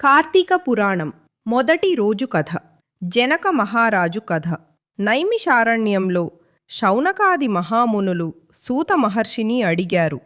కార్తీక పురాణం మొదటి రోజు కథ జనక మహారాజు కథ. నైమిషారణ్యంలో శౌనకాది మహామునులు సూత మహర్షిని అడిగారు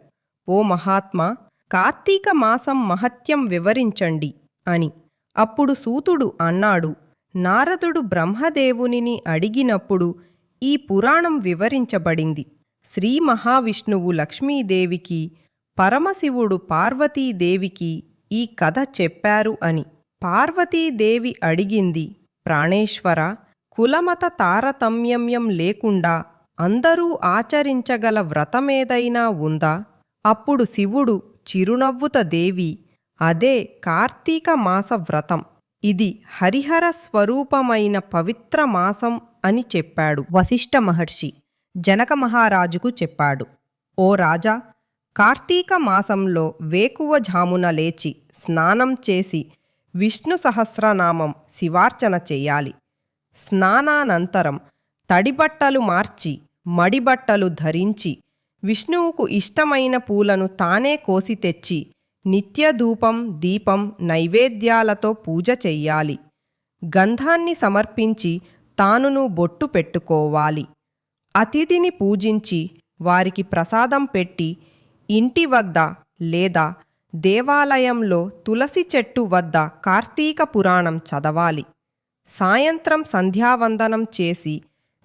ఓ మహాత్మా కార్తీక మాసం మహత్యం వివరించండి అని. అప్పుడు సూతుడు అన్నాడు నారదుడు బ్రహ్మదేవునిని అడిగినప్పుడు ఈ పురాణం వివరించబడింది. శ్రీ మహావిష్ణువు లక్ష్మీదేవికి పరమశివుడు పార్వతీదేవికి ఈ కథ చెప్పారు అని. పార్వతీదేవి అడిగింది ప్రాణేశ్వర కులమత తారతమ్యం లేకుండా అందరూ ఆచరించగల వ్రతమేదైనా ఉందా? అప్పుడు శివుడు చిరునవ్వుత దేవి అదే కార్తీక మాస వ్రతం. ఇది హరిహర స్వరూపమైన పవిత్ర మాసం అని చెప్పాడు. వశిష్ఠ మహర్షి జనక మహారాజుకు చెప్పాడు ఓ రాజా కార్తీక మాసంలో వేకువ జామున లేచి స్నానం చేసి విష్ణు సహస్రనామం శివార్చన చెయ్యాలి స్నానానంతరం తడిబట్టలు మార్చి మడిబట్టలు ధరించి విష్ణువుకు ఇష్టమైన పూలను తానే కోసి తెచ్చి నిత్యధూపం దీపం నైవేద్యాలతో పూజ చెయ్యాలి గంధాన్ని సమర్పించి తానును బొట్టు పెట్టుకోవాలి. అతిథిని పూజించి వారికి ప్రసాదం పెట్టి ఇంటి వద్ద లేదా దేవాలయంలో తులసి చెట్టు వద్ద కార్తీక పురాణం చదవాలి. సాయంత్రం సంధ్యావందనం చేసి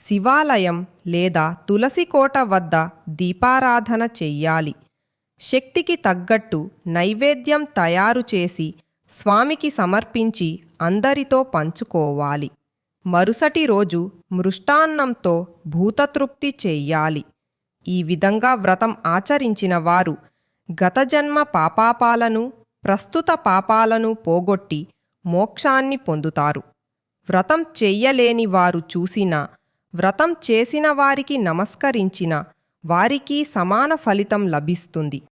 శివాలయం లేదా తులసికోట వద్ద దీపారాధన చెయ్యాలి. శక్తికి తగ్గట్టు నైవేద్యం తయారు చేసి స్వామికి సమర్పించి అందరితో పంచుకోవాలి. మరుసటి రోజు మృష్టాన్నంతో భూతతృప్తి చెయ్యాలి. ఈ విధంగా వ్రతం ఆచరించిన వారు గతజన్మ పాపాపాలను ప్రస్తుత పాపాలను పోగొట్టి మోక్షాన్ని పొందుతారు. వ్రతం చెయ్యలేని వారు చూసినా వ్రతం చేసిన వారికి నమస్కరించిన వారికి సమాన ఫలితం లభిస్తుంది.